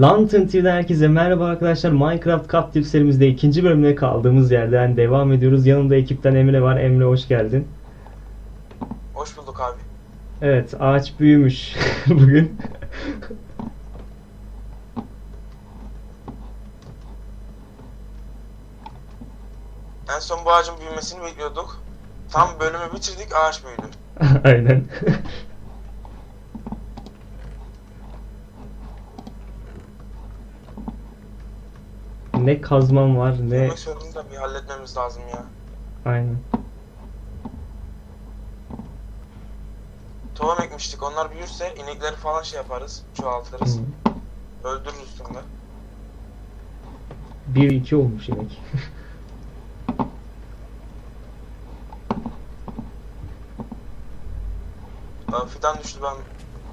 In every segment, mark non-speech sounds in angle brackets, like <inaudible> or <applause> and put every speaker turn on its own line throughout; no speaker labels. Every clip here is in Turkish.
Lantern TV'den herkese merhaba arkadaşlar. Minecraft Captive serimizde ikinci bölümde kaldığımız yerden devam ediyoruz. Yanımda ekipten Emre var. Emre hoş geldin.
Hoş bulduk abi.
Evet ağaç büyümüş <laughs> bugün.
En son bu ağacın büyümesini bekliyorduk. Tam bölümü bitirdik ağaç büyüdü. <laughs>
Aynen. Ne kazmam var ne...
Büyümek sorununu da bir halletmemiz lazım ya.
Aynen.
Tohum ekmiştik onlar büyürse inekleri falan şey yaparız. Çoğaltırız.
Hı.
Öldürürüz üstünde.
1-2 olmuş inek. <laughs>
Aa, Fidan düştü ben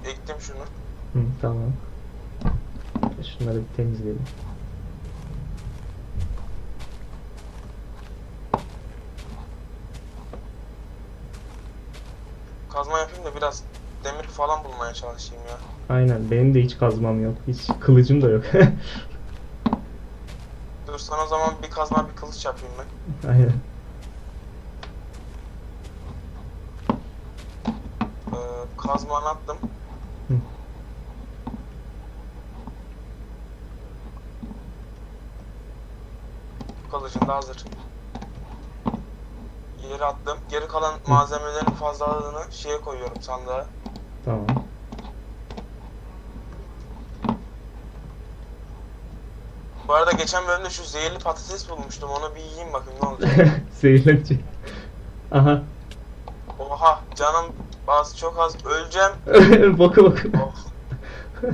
ektim şunu.
Hı, tamam. Şunları bir temizleyelim.
Kazma yapayım da biraz demir falan bulmaya çalışayım ya.
Aynen benim de hiç kazmam yok. Hiç kılıcım da yok. <laughs>
Dur sana o zaman bir kazma bir kılıç yapayım ben.
Aynen.
Ee, kazmanı attım.
Hı.
Kılıcın da hazır. Yere attım. Geri kalan malzemelerin fazlalığını şeye koyuyorum sandığa.
Tamam.
Bu arada geçen bölümde şu zehirli patates bulmuştum. Onu bir yiyeyim bakayım ne olacak. <laughs>
Zehirlenecek. Aha.
Oha canım bazı çok az öleceğim. <laughs>
bakı bakı.
Oh. <laughs>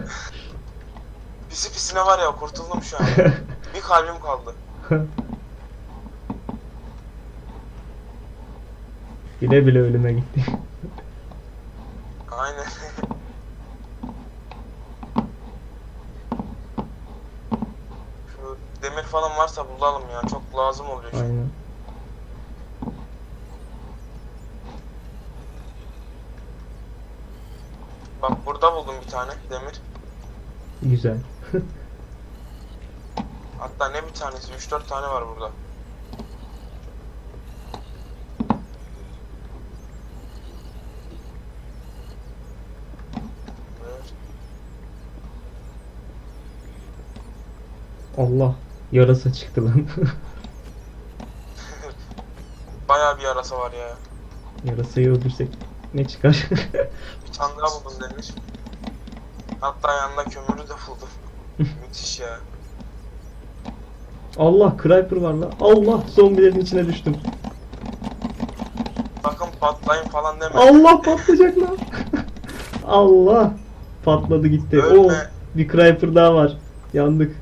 Pisi pisine var ya kurtuldum şu an. Bir kalbim kaldı.
Bile bile ölüme gitti.
Aynen. Şu demir falan varsa bulalım ya. Çok lazım oluyor şu.
Aynen.
Bak burada buldum bir tane demir.
Güzel. <laughs>
Hatta ne bir tanesi 3-4 tane var burada. Evet.
Allah. Yarasa çıktı lan. <laughs>
Bayağı bir yarasa var ya.
Yarasayı öldürsek ne çıkar? <laughs>
Bir tane daha buldum demir. Hatta yanında kömürü de buldum. <laughs> Müthiş ya.
Allah Creeper var lan. Allah zombilerin içine düştüm.
Sakın patlayın falan deme.
Allah patlayacak lan. Allah. Patladı gitti.
Ölme.
Oo, bir Creeper daha var. Yandık.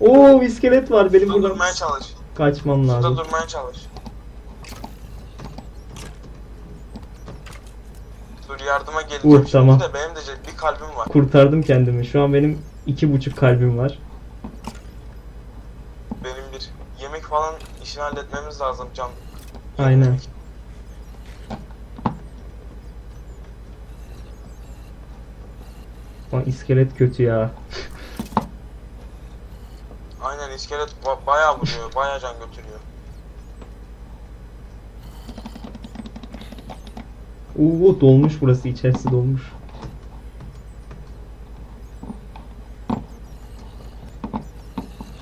Oo iskelet var benim
Şurada
buradan.
durmaya çalış.
Kaçmam lazım.
durmaya çalış. Dur yardıma geleceğim
Uh,
şimdi
tamam.
de benim de ce- bir kalbim var.
Kurtardım kendimi. Şu an benim iki buçuk kalbim var.
Benim bir yemek falan işini halletmemiz lazım can.
Aynen. Ama iskelet kötü ya. <laughs>
İskelet ba- bayağı vuruyor, bayağı can götürüyor.
Oo dolmuş burası içerisi dolmuş.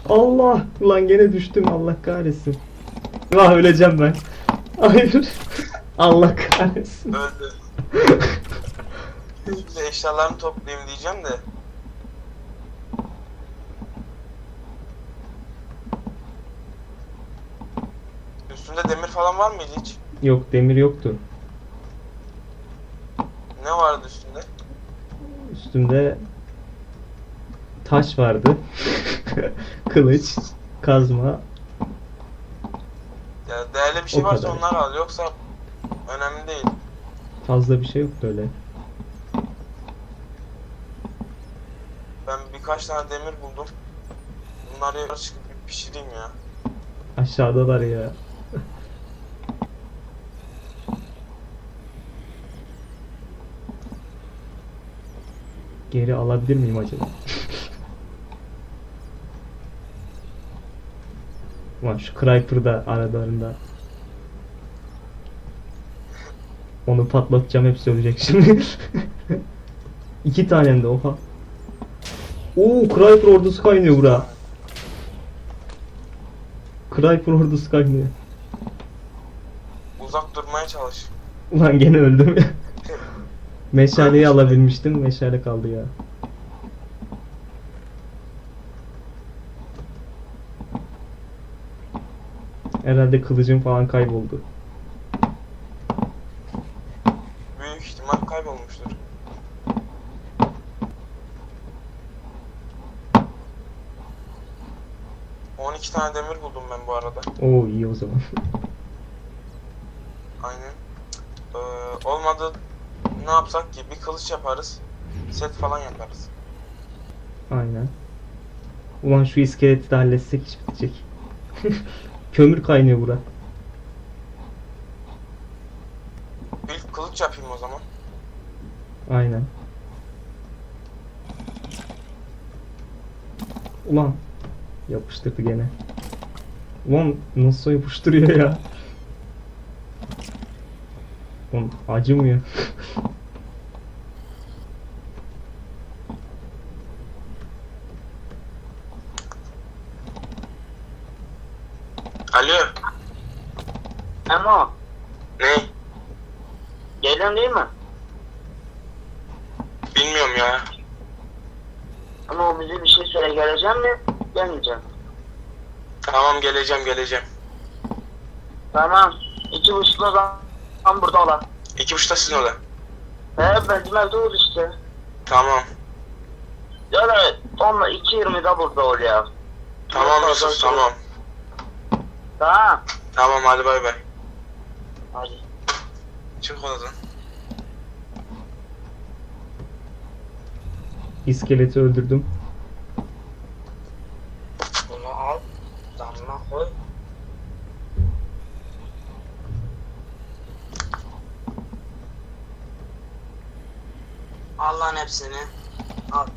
Allah! Ulan gene düştüm Allah kahretsin. Vah öleceğim ben. Hayır. Allah kahretsin.
Öldü. Bir de eşyalarını toplayayım diyeceğim de. Üstünde demir falan var mıydı hiç?
Yok demir yoktu.
Ne vardı üstünde?
Üstümde taş vardı. <laughs> Kılıç, kazma.
Ya değerli bir şey
O
varsa
kadar.
onlar al yoksa önemli değil.
Fazla bir şey yoktu öyle.
Ben birkaç tane demir buldum. Bunları çıkıp bir pişireyim ya.
Aşağıdalar ya. geri alabilir miyim acaba? Ulan şu Creeper da aralarında. Onu patlatacağım hepsi ölecek şimdi. <laughs> İki tane de oha. Oo Creeper ordusu kaynıyor bura. Creeper ordusu kaynıyor.
Uzak durmaya çalış.
Ulan gene öldüm ya. Meşaleyi alabilmiştim. Meşale kaldı ya. Herhalde kılıcım falan kayboldu.
Büyük ihtimal kaybolmuştur. On iki tane demir buldum ben bu arada.
Oo iyi o zaman.
Aynen. Ee, olmadı ne yapsak ki? Bir kılıç yaparız. Set falan yaparız.
Aynen. Ulan şu iskeleti de halletsek iş bitecek. <laughs> Kömür kaynıyor bura.
Bir kılıç yapayım o zaman.
Aynen. Ulan yapıştırdı gene. Ulan nasıl yapıştırıyor ya? Ulan acımıyor.
Alo.
Emo,
Ne?
geliyorsun değil mi?
Bilmiyorum ya.
Ama o bize bir şey söyle geleceğim mi? Gelmeyeceğim.
Tamam geleceğim geleceğim.
Tamam. İki buçukta zaman burada olan.
İki buçukta sizin orada.
He evde ol işte.
Tamam.
Yani onunla iki yirmide burada ol ya.
Tamam Yusuf tamam.
Tamam.
Tamam hadi bay bay.
Hadi.
Çık odadan.
İskeleti öldürdüm.
Bunu al. Damla koy. Al lan hepsini. Al. <laughs>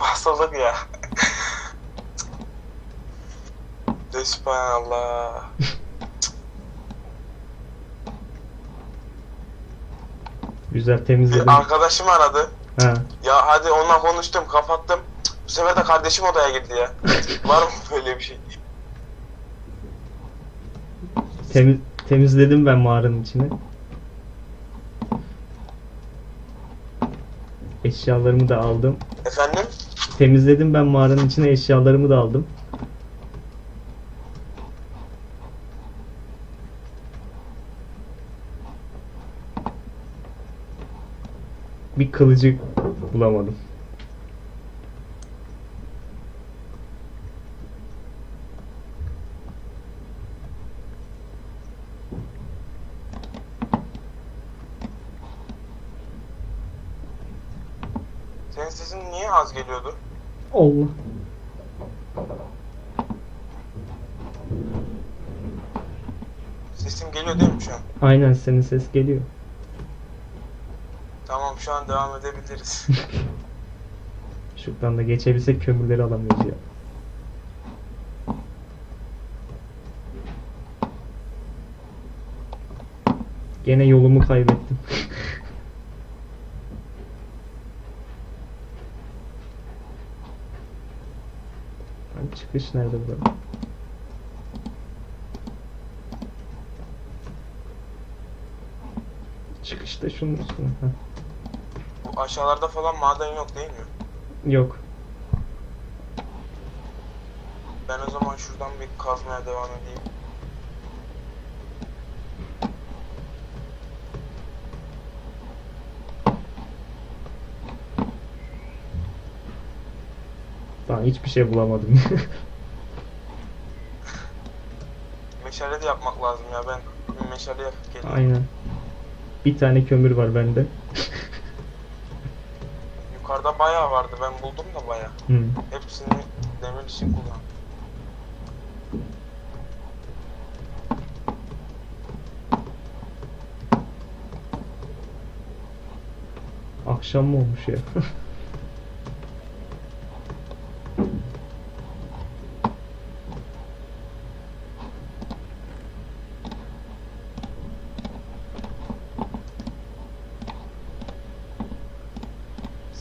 Basıldık ya. Sübhanallah. <laughs>
Güzel temizledim.
Arkadaşım aradı.
Ha.
Ya hadi onunla konuştum kapattım. Bu sefer de kardeşim odaya girdi ya. <laughs> Var mı böyle bir şey?
Temiz, temizledim ben mağaranın içini. Eşyalarımı da aldım.
Efendim?
Temizledim ben mağaranın içine eşyalarımı da aldım. Bir kılıcı bulamadım.
Senin sesin niye az geliyordu?
Allah.
Sesim geliyor değil mi şu an?
Aynen senin ses geliyor.
Şu an devam edebiliriz. <laughs>
Şuradan da geçebilsek kömürleri alamıyoruz ya. Gene yolumu kaybettim. <laughs> Lan çıkış nerede burada? Çıkış da şunun üstüne. Heh.
Aşağılarda falan maden yok değil mi?
Yok.
Ben o zaman şuradan bir kazmaya devam edeyim.
Daha hiçbir şey bulamadım. <laughs>
Meşale de yapmak lazım ya ben meşale yapıp geleyim.
Aynen. Bir tane kömür var bende.
Yukarıda bayağı vardı ben buldum da bayağı.
Hı.
Hepsini demir için kullandım.
Akşam mı olmuş ya? <laughs>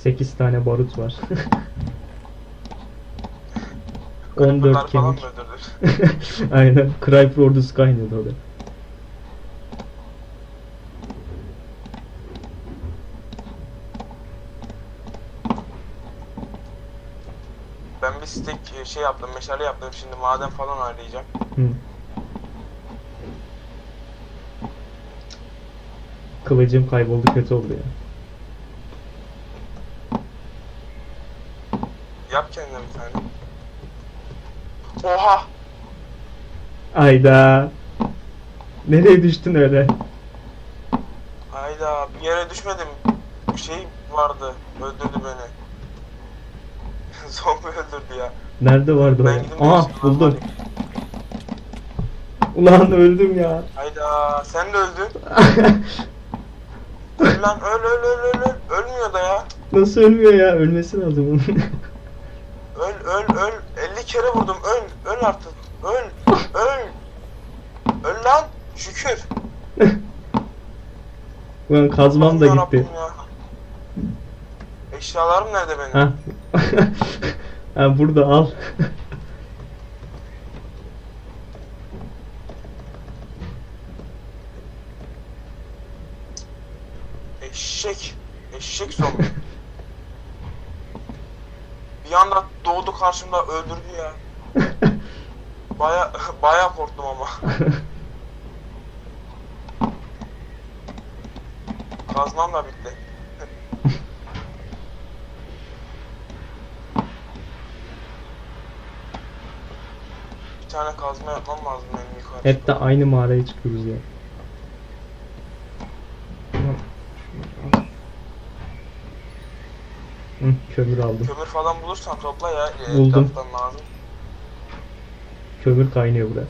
Sekiz tane barut var. <laughs> 14
Creeper'lar falan
kemik. <laughs> Aynen. Creeper ordusu kaynıyordu orada.
Ben bir stek e, şey yaptım, meşale yaptım. Şimdi maden falan arayacağım.
Hı. Kılıcım kayboldu kötü oldu ya.
Yap kendine bir tane. Oha!
Ayda. Nereye düştün öyle?
Hayda bir yere düşmedim. Bir şey vardı. Öldürdü beni. <laughs> Zombi öldürdü ya.
Nerede vardı o
Ben
ya?
gidip
Aha
değiştireyim,
buldum. Ulan öldüm ya.
Hayda sen de öldün. <laughs> Öl lan öl öl öl öl öl. Ölmüyor da ya.
Nasıl ölmüyor ya? Ölmesi lazım onun. <laughs>
Öl öl öl. 50 kere vurdum. Öl. Öl artık. Öl. Öl. Öl lan. Şükür. <laughs>
Ulan kazmam da gitti.
ya. Eşyalarım nerede benim?
Ha. <laughs> ha burada al. <laughs>
Eşek. Eşek zombi. Bir anda doğdu karşımda öldürdü ya. <laughs> Baya baya korktum ama. <laughs> Kazmam da bitti. bir tane kazma yapmam lazım benim yukarı.
Hep de aynı mağaraya çıkıyoruz ya. Hı, kömür aldım.
Kömür falan bulursan topla ya. e,
Buldum.
lazım.
Kömür kaynıyor burada.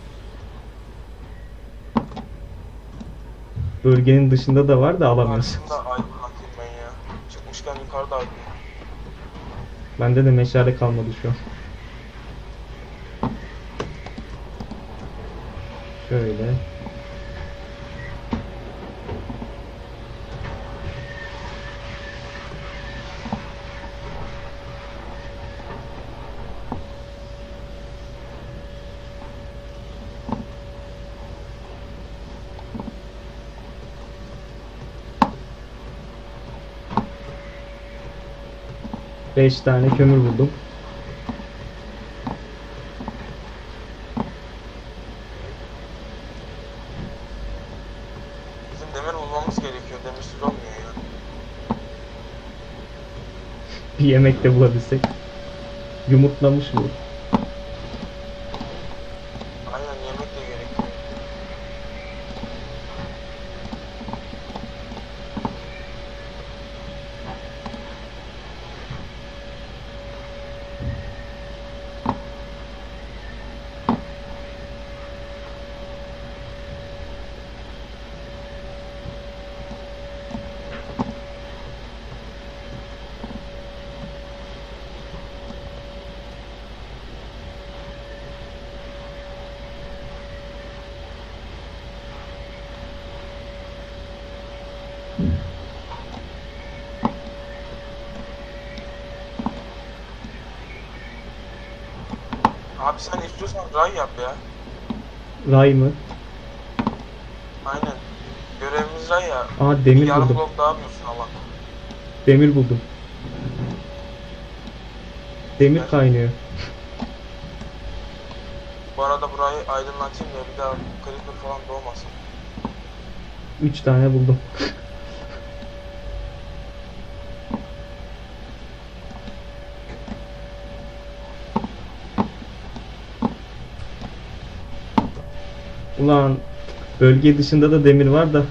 Bölgenin dışında da var da alamıyoruz.
Karşımda aydınlatayım ben ya. Çıkmışken yukarıda aydın.
Bende de meşale kalmadı şu an. Şöyle. Beş tane kömür buldum.
Bizim demir bulmamız gerekiyor. Demirsiz olmuyor ya.
Bir yemek de bulabilsek. Yumurtlamış bu.
Aynen yemek de gerekiyor. Abi sen istiyorsan ray yap ya.
Ray mı?
Aynen. Görevimiz ray ya.
Aa demir
yarım
buldum.
blok daha büyüsün ama.
Demir buldum. Demir kaynıyor.
Bu arada burayı aydınlatayım da bir daha creeper falan doğmasın.
Üç tane buldum. Ulan bölge dışında da demir var da.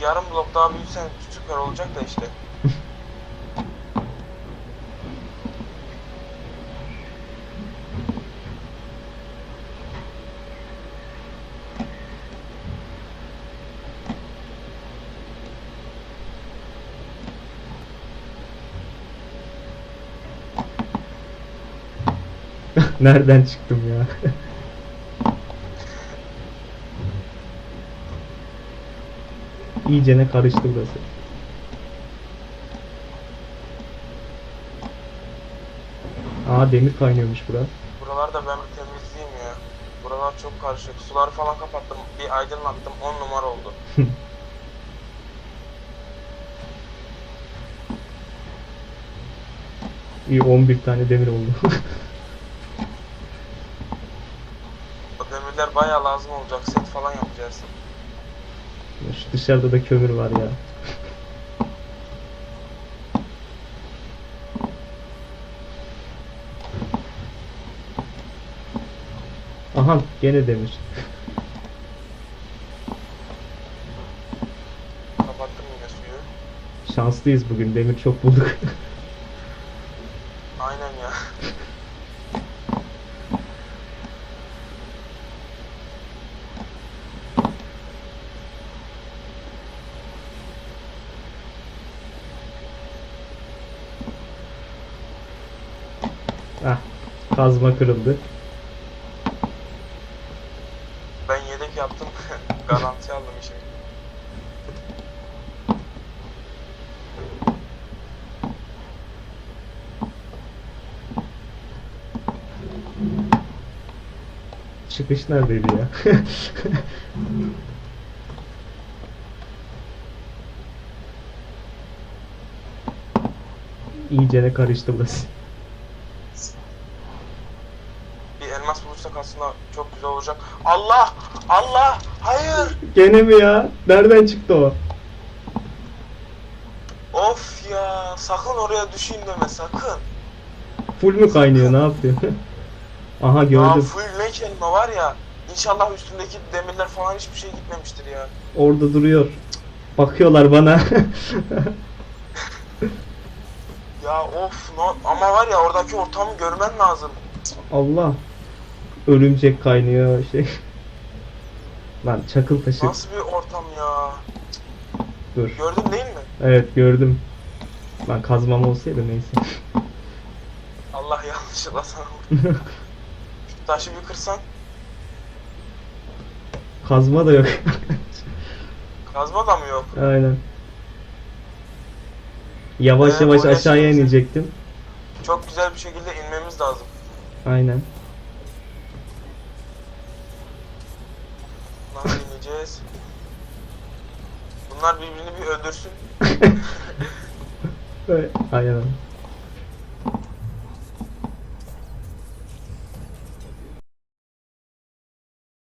Yarım blok daha büyütsen süper olacak da işte.
Nereden çıktım ya? İyicene karıştı burası. Aa demir kaynıyormuş bura.
Buralarda ben bir temizleyeyim ya. Buralar çok karışık. Suları falan kapattım. Bir aydınlattım. 10 numara oldu. <laughs>
İyi 11 tane demir oldu. <laughs>
O demirler bayağı lazım olacak. Set falan yapacağız.
Şu dışarıda da kömür var ya. Aha gene demir.
Kapattım yine suyu.
Şanslıyız bugün demir çok bulduk.
Aynen ya. <laughs>
kazma kırıldı.
Ben yedek yaptım. <laughs> Garanti aldım işimi.
Çıkış neredeydi ya? <laughs> İyicene karıştı burası.
Bir elmas bulursak aslında çok güzel olacak. Allah! Allah! Hayır!
Gene mi ya? Nereden çıktı o?
Of ya! Sakın oraya düşeyim deme sakın.
Full mü kaynıyor ne yapıyor? <laughs> Aha
Ya
gördüm.
full ne kelime var ya. İnşallah üstündeki demirler falan hiçbir şey gitmemiştir ya.
Orada duruyor. Bakıyorlar bana. <laughs>
Ya of no ama var ya oradaki ortamı görmen lazım.
Allah. Örümcek kaynıyor şey. Lan çakıl taşı.
Nasıl bir ortam ya?
Dur.
Gördün değil mi?
Evet gördüm. Lan kazmam olsaydı neyse.
Allah yanlışlıkla sana. <laughs> Şu taşı bir kırsan
Kazma da yok.
kazma da mı yok?
Aynen. Yavaş
Ee,
yavaş aşağıya inecektim.
Çok güzel bir şekilde inmemiz lazım.
Aynen.
İneceğiz? Bunlar birbirini bir öldürsün.
Evet, <laughs> <laughs> Aynen.